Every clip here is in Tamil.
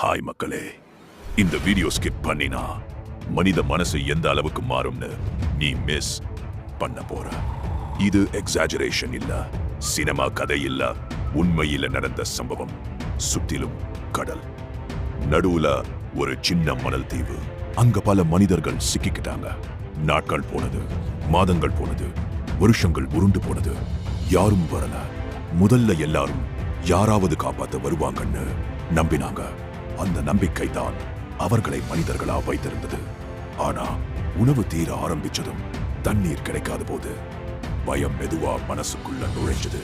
ஹாய் மக்களே. இந்த வீடியோ ஸ்கிப் பண்ணினா மனித மனசு எந்த அளவுக்கு மாறும்னு நீ மிஸ் பண்ண போற. இது எக்ஸாஜரேஷன் இல்ல சினிமா கதை இல்ல உண்மையில நடந்த சம்பவம் சுத்திலும் கடல். நடுவுல ஒரு சின்ன மணல் தீவு. அங்க பல மனிதர்கள் சிக்கிக்கிட்டாங்க. நாட்கள் போனது மாதங்கள் போனது வருஷங்கள் உருண்டு போனது. யாரும் வரல. முதல்ல எல்லாரும் யாராவது காப்பாத்த வருவாங்கன்னு நம்பினாங்க. அந்த நம்பிக்கை தான் அவர்களை மனிதர்களா வைத்திருந்தது. ஆனா உணவு தீர ஆரம்பிச்சதும் தண்ணீர் கிடைக்காத போது பயம் மெதுவா மனசுக்குள்ள நுழைஞ்சது.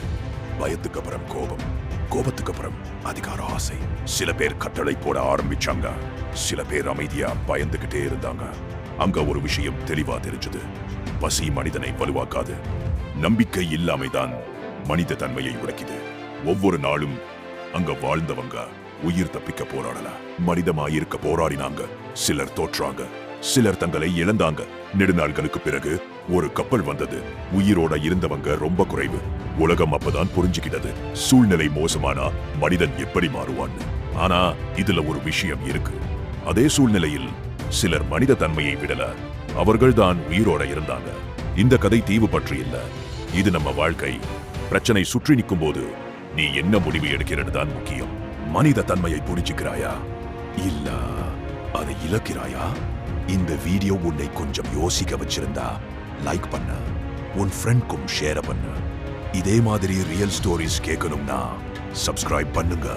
பயத்துக்கு அப்புறம் கோபம் கோபத்துக்கு அப்புறம் அதிகார ஆசை. சில பேர் கட்டளை போட ஆரம்பிச்சாங்க. சில பேர் அமைதியா பயந்துகிட்டே இருந்தாங்க. அங்க ஒரு விஷயம் தெளிவா தெரிஞ்சது. பசி மனிதனை வலுவாக்காது. நம்பிக்கை இல்லாமைதான் மனித தன்மையை உடைக்குது. ஒவ்வொரு நாளும் அங்க வாழ்ந்தவங்க உயிர் தப்பிக்க போராடல. மனிதமாயிருக்க போராடினாங்க. சிலர் தோற்றாங்க. சிலர் தங்களை இழந்தாங்க. நெடுநாள்களுக்கு பிறகு ஒரு கப்பல் வந்தது. உயிரோட இருந்தவங்க ரொம்ப குறைவு. உலகம் அப்பதான் புரிஞ்சுக்கிட்டது. சூழ்நிலை மோசமானா மனிதன் எப்படி மாறுவான்னு. ஆனா இதுல ஒரு விஷயம் இருக்கு. அதே சூழ்நிலையில் சிலர் மனித தன்மையை விடல. அவர்கள்தான் உயிரோட இருந்தாங்க. இந்த கதை தீவு பற்றி இல்ல. இது நம்ம வாழ்க்கை. பிரச்சனை சுற்றி நிற்கும் போது நீ என்ன முடிவு எடுக்கிறது தான் முக்கியம். மனித தன்மையை புரிஞ்சுக்கிறாயா? இல்ல அதை இழக்கிறாயா? இந்த வீடியோ உன்னை கொஞ்சம் யோசிக்க வச்சிருந்தா லைக் பண்ண. உன் ஃப்ரெண்ட்க்கும் ஷேர் பண்ணு. இதே மாதிரி ரியல் ஸ்டோரிஸ் கேட்கணும்னா சப்ஸ்கிரைப் பண்ணுங்க.